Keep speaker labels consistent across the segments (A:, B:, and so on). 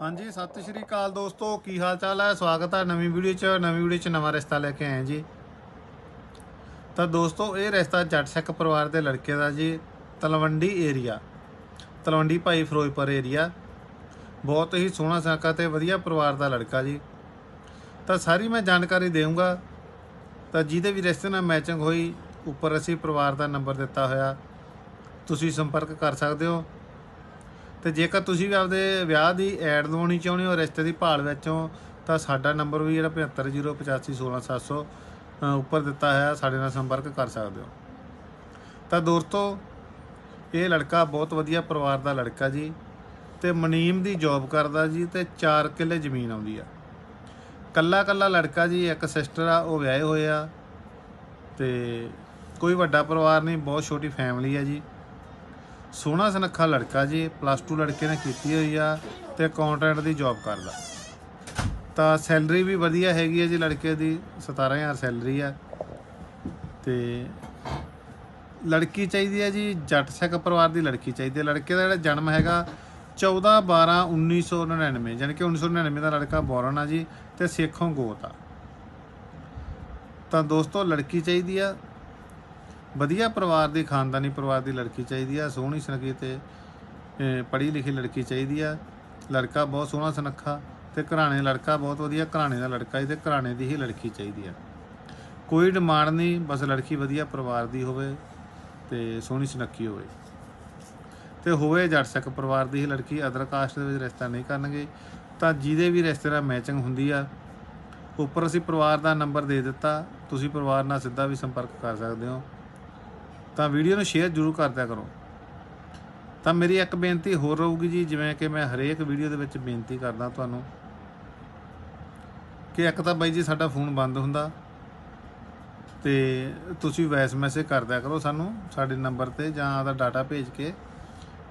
A: ਹਾਂਜੀ, ਸਤਿ ਸ਼੍ਰੀ ਅਕਾਲ ਦੋਸਤੋ, ਕੀ ਹਾਲ ਚਾਲ ਹੈ? ਸਵਾਗਤ ਹੈ ਨਵੀਂ ਵੀਡੀਓ 'ਚ, ਨਵੀਂ ਵੀਡੀਓ 'ਚ ਨਵਾਂ ਰਿਸ਼ਤਾ ਲੈ ਕੇ ਆਏ ਜੀ। ਤਾਂ ਦੋਸਤੋ, ਇਹ ਰਿਸ਼ਤਾ ਜੱਟ ਸਿੱਖ ਪਰਿਵਾਰ ਦੇ ਲੜਕੇ ਦਾ ਜੀ, ਤਲਵੰਡੀ ਏਰੀਆ। ਤਲਵੰਡੀ ਭਾਈ ਫਿਰੋਜ਼ਪੁਰ ਏਰੀਆ। ਬਹੁਤ ਹੀ ਸੋਹਣਾ ਸਾਕਾ ਤੇ ਵਧੀਆ ਪਰਿਵਾਰ ਦਾ ਲੜਕਾ ਜੀ। ਤਾਂ ਸਾਰੀ ਮੈਂ ਜਾਣਕਾਰੀ ਦੇਵਾਂਗਾ ਤਾਂ ਜਿਹਦੇ ਵੀ ਰਿਸ਼ਤੇ ਨਾਲ ਮੈਚਿੰਗ ਹੋਈ, ਉੱਪਰ ਅਸੀਂ ਪਰਿਵਾਰ ਦਾ ਨੰਬਰ ਦਿੱਤਾ ਹੋਇਆ। ਤੁਸੀਂ ਸੰਪਰਕ ਕਰ ਸਕਦੇ ਹੋ। ਤੇ ਜੇਕਰ ਤੁਸੀਂ ਵੀ ਆਪਦੇ ਵਿਆਹ ਦੀ ਐਡ ਲਵਾਉਣੀ ਚਾਹੁੰਦੇ ਹੋ ਰਿਸ਼ਤੇ ਦੀ ਭਾਲ ਵਿੱਚੋਂ ਤਾਂ ਸਾਡਾ ਨੰਬਰ ਵੀ ਜਿਹੜਾ 7508516700 ਅ, ਉੱਪਰ ਦਿੱਤਾ ਹੈ ਸਾਡੇ ਨਾਲ ਸੰਪਰਕ ਕਰ ਸਕਦੇ ਹੋ। ਤਾਂ ਦੋਸਤੋ ਇਹ ਲੜਕਾ ਬਹੁਤ ਵਧੀਆ ਪਰਿਵਾਰ ਦਾ ਲੜਕਾ ਜੀ ਤੇ ਮਨੀਮ ਦੀ ਜੌਬ ਕਰਦਾ ਜੀ ਤੇ 4 ਕਿੱਲੇ ਜ਼ਮੀਨ ਆਉਂਦੀ ਆ। ਕੱਲਾ ਕੱਲਾ ਲੜਕਾ ਜੀ ਇੱਕ ਸਿਸਟਰ ਆ ਉਹ ਵਿਆਹੇ ਹੋਏ ਆ ਤੇ ਕੋਈ ਵੱਡਾ ਪਰਿਵਾਰ ਨਹੀਂ ਬਹੁਤ ਛੋਟੀ ਫੈਮਿਲੀ ਆ ਜੀ। ਸੋਹਣਾ ਸੁਨੱਖਾ ਲੜਕਾ ਜੀ ਪਲੱਸ 2 ਲੜਕੇ ਨੇ ਕੀਤੀ ਹੋਈ ਆ ਤੇ ਅਕਾਊਂਟੈਂਟ ਦੀ ਜੌਬ ਕਰਦਾ। ਤਾਂ ਸੈਲਰੀ ਵੀ ਵਧੀਆ ਹੈਗੀ ਹੈ ਜੀ ਲੜਕੇ ਦੀ 17000 ਸੈਲਰੀ ਆ। ਤੇ ਲੜਕੀ ਚਾਹੀਦੀ ਹੈ ਜੀ, ਜੱਟ ਸਿੱਖ ਪਰਿਵਾਰ ਦੀ ਲੜਕੀ ਚਾਹੀਦੀ ਹੈ ਲੜਕੇ ਦਾ ਜਿਹੜਾ ਜਨਮ ਹੈਗਾ 14 12 1999 ਯਾਨੀ ਕਿ 1999 ਦਾ ਲੜਕਾ ਬੋਰਨ ਆ ਜੀ ਤੇ ਸੇਖੋਂ ਗੋਤ ਆ। ਤਾਂ ਦੋਸਤੋ ਲੜਕੀ ਚਾਹੀਦੀ ਆ ਵਧੀਆ ਪਰਿਵਾਰ ਦੀ, ਖਾਨਦਾਨੀ ਪਰਿਵਾਰ ਦੀ ਲੜਕੀ ਚਾਹੀਦੀ ਆ, ਸੋਹਣੀ ਸੁਨੱਖੀ ਤੇ ਪੜ੍ਹੀ ਲਿਖੀ ਲੜਕੀ ਚਾਹੀਦੀ ਆ। ਲੜਕਾ ਬਹੁਤ ਸੋਹਣਾ ਸੁਨੱਖਾ ਤੇ ਘਰਾਣੇ ਲੜਕਾ ਬਹੁਤ ਵਧੀਆ, ਘਰਾਣੇ ਦਾ ਲੜਕਾ ਹੈ ਘਰਾਣੇ ਦੀ ਹੀ ਲੜਕੀ ਚਾਹੀਦੀ ਆ। ਕੋਈ ਡਿਮਾਂਡ ਨਹੀਂ, ਬਸ ਲੜਕੀ ਵਧੀਆ ਪਰਿਵਾਰ ਦੀ ਹੋਵੇ ਤੇ ਸੋਹਣੀ ਸੁਨੱਖੀ ਹੋਵੇ। ਤੇ ਹੋਵੇ ਜੱਟ ਸਿੱਖ ਪਰਿਵਾਰ ਦੀ ਹੀ ਲੜਕੀ, ਅਦਰ ਕਾਸਟ ਦੇ ਵਿੱਚ ਰਿਸ਼ਤਾ ਨਹੀਂ ਕਰਨਗੇ। ਤਾਂ ਜਿਹਦੇ ਵੀ ਰਿਸ਼ਤੇ ਦਾ ਮੈਚਿੰਗ ਹੁੰਦੀ ਆ, ਉੱਪਰ ਅਸੀਂ ਪਰਿਵਾਰ ਦਾ ਨੰਬਰ ਦੇ ਦਿੱਤਾ, ਤੁਸੀਂ ਪਰਿਵਾਰ ਨਾਲ ਸਿੱਧਾ ਵੀ ਸੰਪਰਕ ਕਰ ਸਕਦੇ ਹੋ। ਤਾਂ ਵੀਡੀਓ ਨੂੰ ਸ਼ੇਅਰ ਜ਼ਰੂਰ ਕਰਦਿਆ ਕਰੋ। ਤਾਂ ਮੇਰੀ ਇੱਕ ਬੇਨਤੀ ਹੋਰ ਰਹੂਗੀ ਜੀ, ਜਿਵੇਂ ਕਿ ਮੈਂ ਹਰੇਕ ਵੀਡੀਓ ਦੇ ਵਿੱਚ ਬੇਨਤੀ ਕਰਦਾ ਤੁਹਾਨੂੰ ਕਿ ਇੱਕ ਤਾਂ ਬਾਈ ਜੀ ਸਾਡਾ ਫੋਨ ਬੰਦ ਹੁੰਦਾ ਤੇ ਤੁਸੀਂ ਵੌਇਸ ਮੈਸੇਜ ਕਰਦਿਆ ਕਰੋ ਸਾਨੂੰ, ਸਾਡੇ ਨੰਬਰ ਤੇ ਜਾਂ ਆਦਾ ਡਾਟਾ ਭੇਜ ਕੇ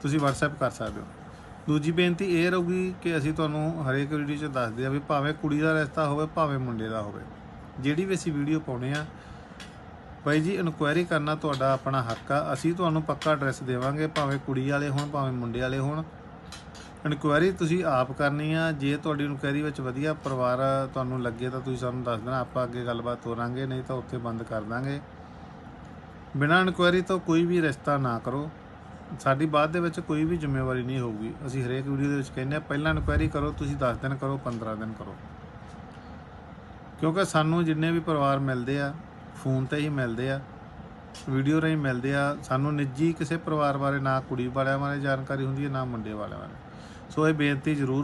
A: ਤੁਸੀਂ WhatsApp ਕਰ ਸਕਦੇ ਹੋ। ਦੂਜੀ ਬੇਨਤੀ ਇਹ ਰਹੂਗੀ ਕਿ ਅਸੀਂ ਤੁਹਾਨੂੰ ਹਰੇਕ ਵੀਡੀਓ 'ਚ ਦੱਸਦੇ ਆ ਵੀ ਭਾਵੇਂ ਕੁੜੀ ਦਾ ਰਿਸ਼ਤਾ ਹੋਵੇ, ਭਾਵੇਂ ਮੁੰਡੇ ਦਾ ਹੋਵੇ, ਜਿਹੜੀ ਵੀ ਅਸੀਂ ਵੀਡੀਓ ਪਾਉਣੇ ਆ ਬਾਈ ਜੀ ਇਨਕੁਆਇਰੀ ਕਰਨਾ ਤੁਹਾਡਾ ਆਪਣਾ ਹੱਕ ਆ। ਅਸੀਂ ਤੁਹਾਨੂੰ ਪੱਕਾ ਐਡਰੈਸ ਦੇਵਾਂਗੇ, ਭਾਵੇਂ ਕੁੜੀ ਵਾਲੇ ਹੋਣ, ਭਾਵੇਂ ਮੁੰਡੇ ਵਾਲੇ ਹੋਣ। ਇਨਕੁਆਇਰੀ ਤੁਸੀਂ ਆਪ ਕਰਨੀ ਆ। ਜੇ ਤੁਹਾਡੀ ਇਨਕੁਆਇਰੀ ਵਿੱਚ ਵਧੀਆ ਪਰਿਵਾਰ ਤੁਹਾਨੂੰ ਲੱਗੇ ਤਾਂ ਤੁਸੀਂ ਸਾਨੂੰ ਦੱਸ ਦੇਣਾ। ਆਪਾਂ ਅੱਗੇ ਗੱਲਬਾਤ ਤੋਰਾਂਗੇ, ਨਹੀਂ ਤਾਂ ਉੱਥੇ ਬੰਦ ਕਰ ਦਾਂਗੇ। ਬਿਨਾਂ ਇਨਕੁਆਇਰੀ ਤੋਂ ਕੋਈ ਵੀ ਰਿਸ਼ਤਾ ਨਾ ਕਰੋ। ਸਾਡੀ ਬਾਅਦ ਦੇ ਵਿੱਚ ਕੋਈ ਵੀ ਜ਼ਿੰਮੇਵਾਰੀ ਨਹੀਂ ਹੋਊਗੀ। ਅਸੀਂ ਹਰੇਕ ਵੀਡੀਓ ਦੇ ਵਿੱਚ ਕਹਿੰਦੇ ਆ, ਪਹਿਲਾਂ ਇਨਕੁਆਇਰੀ ਕਰੋ, ਤੁਸੀਂ 10 ਦਿਨ ਕਰੋ 15 ਦਿਨ ਕਰੋ। ਕਿਉਂਕਿ ਸਾਨੂੰ ਜਿੰਨੇ ਵੀ ਪਰਿਵਾਰ ਮਿਲਦੇ ਆ ਫੋਨ ਤੇ ਹੀ ਮਿਲਦੇ ਆ ਵੀਡੀਓ ਰਾਹੀਂ ਮਿਲਦੇ ਆ। ਸਾਨੂੰ ਨਿੱਜੀ ਕਿਸੇ ਪਰਿਵਾਰ ਬਾਰੇ, ਨਾ ਕੁੜੀ ਵਾਲਿਆਂ ਬਾਰੇ ਜਾਣਕਾਰੀ ਹੁੰਦੀ ਹੈ, ਨਾ ਮੁੰਡੇ ਵਾਲਿਆਂ ਬਾਰੇ। ਸੋ ਇਹ ਬੇਨਤੀ ਜ਼ਰੂਰ